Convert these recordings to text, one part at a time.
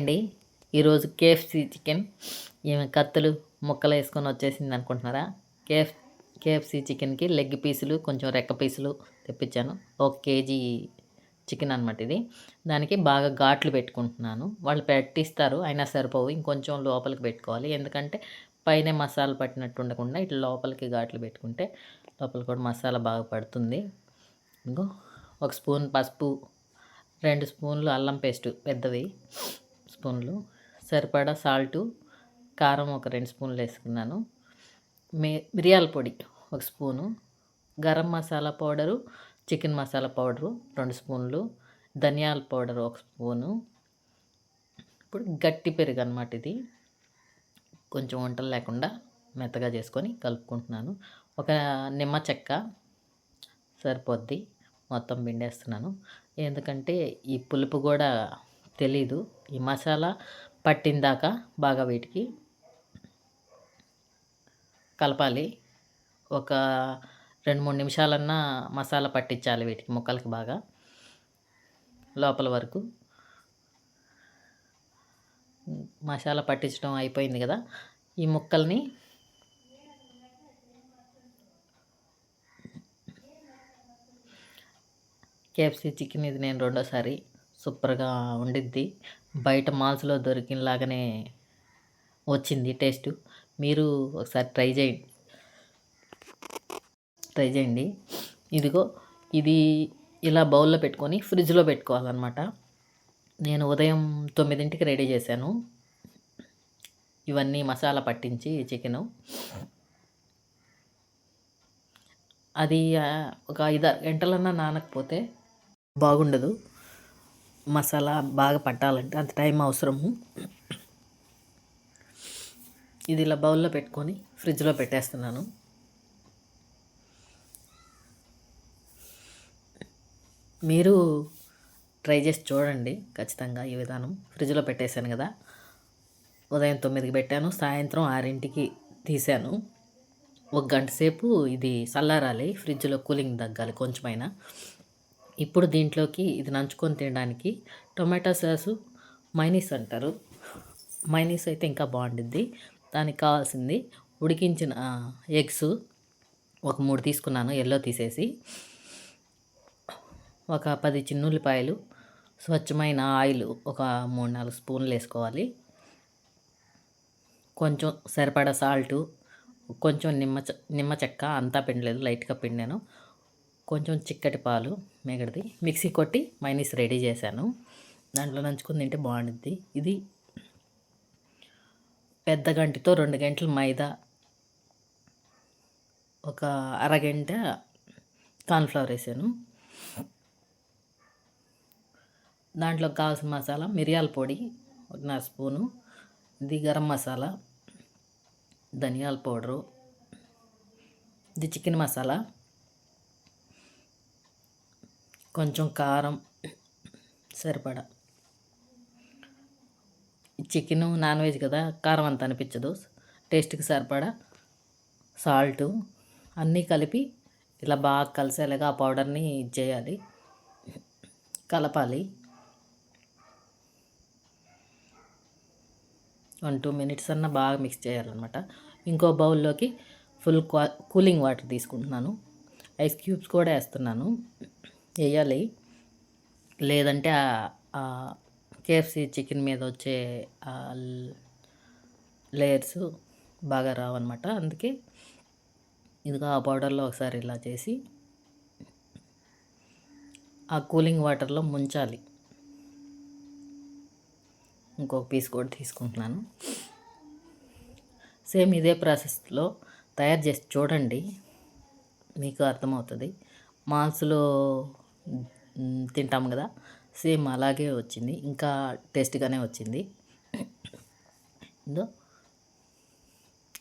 అండి. ఈరోజు KFC chicken ఈమె కత్తులు ముక్కలు వేసుకొని వచ్చేసింది అనుకుంటున్నారా? కేఎఫ్ కేఎఫ్సి చికెన్కి లెగ్ పీసులు కొంచెం రెక్క పీసులు తెప్పించాను. ఒక కేజీ చికెన్ అనమాట ఇది. దానికి బాగా ఘాట్లు పెట్టుకుంటున్నాను. వాళ్ళు పెట్టిస్తారు అయినా సరిపోవు. ఇంకొంచెం లోపలికి పెట్టుకోవాలి. ఎందుకంటే పైన మసాలా పట్టినట్టు ఉండకుండా ఇట్లా లోపలికి ఘాట్లు పెట్టుకుంటే లోపల కూడా మసాలా బాగా పడుతుంది. ఇంకో ఒక స్పూన్ పసుపు రెండు స్పూన్లు అల్లం పేస్టు పెద్దవి స్పూన్లు సరిపడా సాల్టు కారం ఒక రెండు స్పూన్లు వేసుకున్నాను. మి మిరియాల పొడి ఒక spoon garam masala powder chicken masala powder రెండు స్పూన్లు ధనియాల పౌడర్ ఒక స్పూను. ఇప్పుడు గట్టి పెరుగు అనమాట ఇది. కొంచెం వంటలు లేకుండా మెత్తగా చేసుకొని కలుపుకుంటున్నాను. ఒక నిమ్మ చెక్క సరిపోద్ది. మొత్తం పిండేస్తున్నాను. ఎందుకంటే ఈ పులుపు కూడా తెలీదు. ఈ మసాలా పట్టిందాక బాగా వీటికి కలపాలి. ఒక రెండు మూడు నిమిషాలన్నా మసాలా పట్టించాలి వీటికి ముక్కలకి బాగా. లోపల వరకు మసాలా పట్టించడం అయిపోయింది కదా. ఈ ముక్కల్ని కేఎఫ్సీ చికెన్ ఇది నేను రెండోసారి సూపర్గా ఉండిద్ది. బయట మాల్స్లో దొరికినలాగానే వచ్చింది టేస్ట్. మీరు ఒకసారి ట్రై చేయండి. ట్రై చేయండి. ఇదిగో ఇది ఇలా బౌల్లో పెట్టుకొని ఫ్రిడ్జ్లో పెట్టుకోవాలన్నమాట. నేను ఉదయం తొమ్మిదింటికి రెడీ చేశాను. ఇవన్నీ మసాలా పట్టించి చికెను. అది ఒక ఐదు గంటలన్నా నానకపోతే బాగుండదు. మసాలా బాగా పట్టాలంటే అంత టైం అవసరము. ఇది ఇలా బౌల్లో పెట్టుకొని ఫ్రిడ్జ్లో పెట్టేస్తున్నాను. మీరు ట్రై చేసి చూడండి ఖచ్చితంగా ఈ విధానం. ఫ్రిడ్జ్లో పెట్టేశాను కదా. ఉదయం తొమ్మిదికి పెట్టాను సాయంత్రం ఆరింటికి తీశాను. ఒక గంట సేపు ఇది చల్లారాలి ఫ్రిడ్జ్లో కూలింగ్ తగ్గాలి కొంచెమైనా. ఇప్పుడు దీంట్లోకి ఇది నంచుకొని తినడానికి టొమాటో సాసు మైనీస్ అంటారు. మైనీస్ అయితే ఇంకా బాగుంటుంది దానికి కావాల్సింది ఉడికించిన ఎగ్స్ ఒక మూడు తీసుకున్నాను ఎల్లో తీసేసి. ఒక పది చిన్నుల్లిపాయలు స్వచ్ఛమైన ఆయిల్ ఒక మూడు నాలుగు స్పూన్లు వేసుకోవాలి. కొంచెం సరిపడా సాల్టు కొంచెం నిమ్మ నిమ్మ చెక్క అంతా పిండలేదు లైట్గా పిండాను. కొంచెం చిక్కటి పాలు మిగడిది. మిక్సీ కొట్టి మైనీస్ రెడీ చేశాను. దాంట్లో నంచుకుని తింటే బాగుంటుంది ఇది పెద్ద గంటితో రెండు గంటలు మైదా ఒక అరగంట కార్న్ఫ్లవర్ వేసాను. దాంట్లో కావాల్సిన మసాలా మిరియాల పొడి ఒకన్నర స్పూను. ఇది గరం మసాలా ధనియాల పౌడరు. ఇది చికెన్ మసాలా. కొంచెం కారం సరిపడా. చికెన్ నాన్ వెజ్ కదా కారం అంత అనిపించదు. టేస్ట్కి సరిపడా సాల్టు అన్నీ కలిపి ఇలా బాగా కలిసేలాగా ఆ పౌడర్ని చేయాలి. కలపాలి. వన్ టూ మినిట్స్ అన్న బాగా మిక్స్ చేయాలన్నమాట. ఇంకో బౌల్లోకి ఫుల్ కూలింగ్ వాటర్ తీసుకుంటున్నాను. ఐస్ క్యూబ్స్ కూడా వేస్తున్నాను. వేయాలి లేదంటే కేఎఫ్సి చికెన్ మీద వచ్చే లేయర్స్ బాగా రావన్నమాట. అందుకే ఇదిగా ఆ పౌడర్లో ఒకసారి ఇలా చేసి ఆ కూలింగ్ వాటర్లో ముంచాలి. ఇంకొక పీస్ కూడా తీసుకుంటున్నాను. సేమ్ ఇదే ప్రాసెస్లో తయారు చేసి చూడండి. మీకు అర్థమవుతుంది. మాల్స్లో తింటాం కదా. సేమ్ అలాగే వచ్చింది. ఇంకా టేస్ట్గానే వచ్చింది.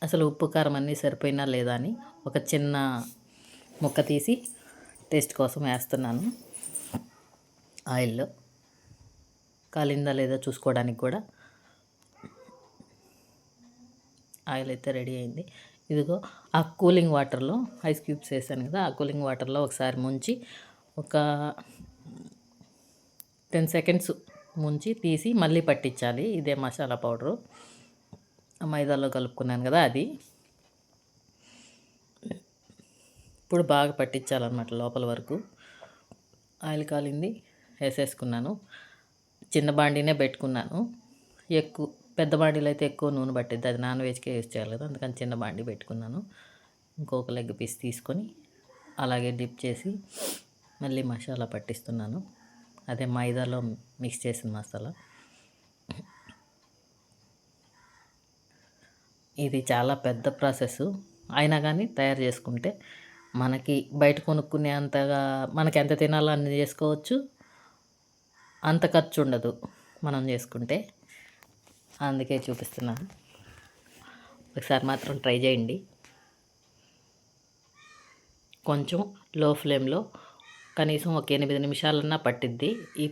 అసలు ఉప్పు కారం అన్నీ సరిపోయినా లేదా అని ఒక చిన్న ముక్క తీసి టేస్ట్ కోసం వేస్తున్నాను ఆయిల్లో. కాలిందా లేదా చూసుకోవడానికి కూడా. ఆయిల్ అయితే రెడీ అయింది. ఇదిగో ఆ కూలింగ్ వాటర్లో ఐస్ క్యూబ్స్ వేసాను కదా. ఆ కూలింగ్ వాటర్లో ఒకసారి ముంచి ఒక టెన్ సెకండ్స్ ముంచి తీసి మళ్ళీ పట్టించాలి. ఇదే మసాలా పౌడరు. మైదాలో కలుపుకున్నాను కదా అది. ఇప్పుడు బాగా పట్టించాలన్నమాట లోపల వరకు. ఆయిల్ కాలింది వేసేసుకున్నాను. చిన్న బాండీనే పెట్టుకున్నాను. ఎక్కువ పెద్ద బాండీలో అయితే ఎక్కువ నూనె పట్టిద్ది. అది నాన్ వెజ్కే యూస్ చేయాలి కదా అందుకని చిన్న బాండీ పెట్టుకున్నాను. ఇంకొక లెగ్ పీస్ తీసుకొని అలాగే డిప్ చేసి మళ్ళీ మసాలా పట్టిస్తున్నాను. అదే మైదాలో మిక్స్ చేసిన మసాలా. ఇది చాలా పెద్ద ప్రాసెస్. అయినా కానీ తయారు చేసుకుంటే మనకి బయట కొనుక్కునే అంతగా మనకి ఎంత తినాలో అన్ని చేసుకోవచ్చు. అంత ఖర్చు ఉండదు మనం చేసుకుంటే. అందుకే చూపిస్తున్నాను. ఒకసారి మాత్రం ట్రై చేయండి. కొంచెం లో ఫ్లేమ్లో కనీసం ఒక ఎనిమిది నిమిషాలన్నా పట్టిద్ది. ఈ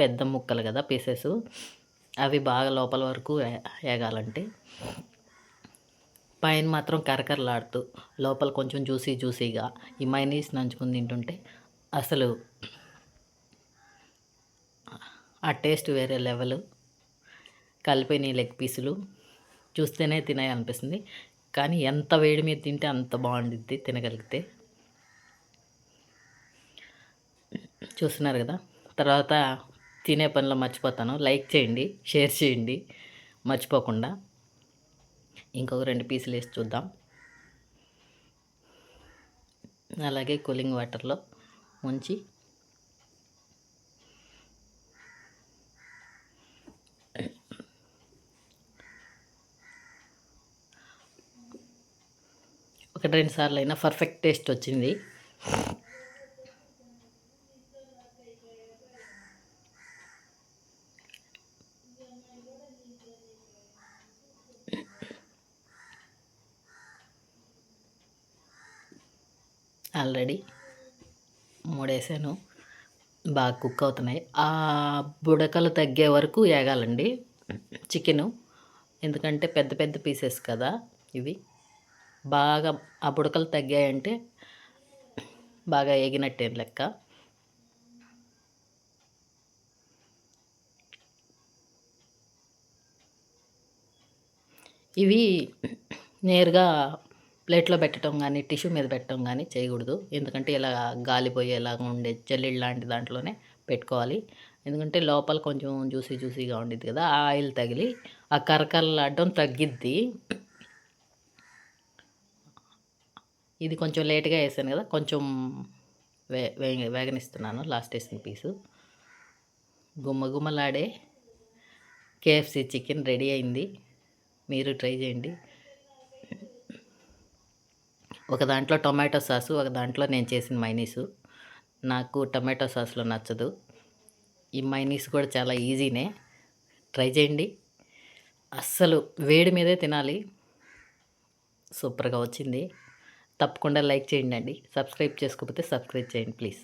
పెద్ద ముక్కలు కదా పీసెస్. అవి బాగా లోపల వరకు వేగాలంటే పైన మాత్రం కరకరలాడుతూ లోపల కొంచెం జ్యూసీ జ్యూసీగా ఈ మైనీస్ నంచుకుని తింటుంటే అసలు ఆ టేస్ట్ వేరే లెవెల్. కలిపిన లెగ్ పీసులు చూస్తేనే తినాలనిపిస్తుంది. కానీ ఎంత వేడి మీద తింటే అంత బాగుండిద్ది తినగలిగితే. చూస్తున్నారు కదా. తర్వాత తినే పనిలో మర్చిపోతాను. లైక్ చేయండి షేర్ చేయండి. మర్చిపోకుండా. ఇంకొక రెండు పీసులు వేసి చూద్దాం. అలాగే కూలింగ్ వాటర్లో ఉంచి ఒకటి రెండు సార్లు అయినా పర్ఫెక్ట్ టేస్ట్ వచ్చింది. ఆల్రెడీ మూడేసాను. బాగా కుక్ అవుతున్నాయి. ఆ బుడకలు తగ్గే వరకు వేగాలండి చికెను. ఎందుకంటే పెద్ద పెద్ద పీసెస్ కదా ఇవి. బాగా ఆ బుడకలు తగ్గాయంటే బాగా ఏగినట్టే లెక్క. ఇవి నేరుగా ప్లేట్లో పెట్టడం కానీ టిష్యూ మీద పెట్టడం కానీ చేయకూడదు. ఎందుకంటే ఇలా గాలిపోయేలాగా ఉండే జల్లిడ్ లాంటి దాంట్లోనే పెట్టుకోవాలి. ఎందుకంటే లోపల కొంచెం జ్యూసీ జ్యూసీగా ఉండిద్ది కదా ఆ ఆయిల్ తగిలి ఆ కరకరలాడడం తగ్గిద్ది. ఇది కొంచెం లేట్గా వేసాను కదా కొంచెం వే వేగనిస్తున్నాను లాస్ట్ వేసిన పీసు. గుమ్మ గుమ్మలాడే కేఎఫ్సి చికెన్ రెడీ అయింది. మీరు ట్రై చేయండి. ఒక దాంట్లో టొమాటో సాసు ఒక దాంట్లో నేను చేసిన మైనీసు నాకు టొమాటో సాస్లో నచ్చదు. ఈ మైనీస్ కూడా చాలా ఈజీనే ట్రై చేయండి. అస్సలు వేడి మీదే తినాలి. సూపర్గా వచ్చింది. తప్పకుండా లైక్ చేయండి అండి. సబ్స్క్రైబ్ చేసుకోకపోతే సబ్స్క్రైబ్ చేయండి ప్లీజ్.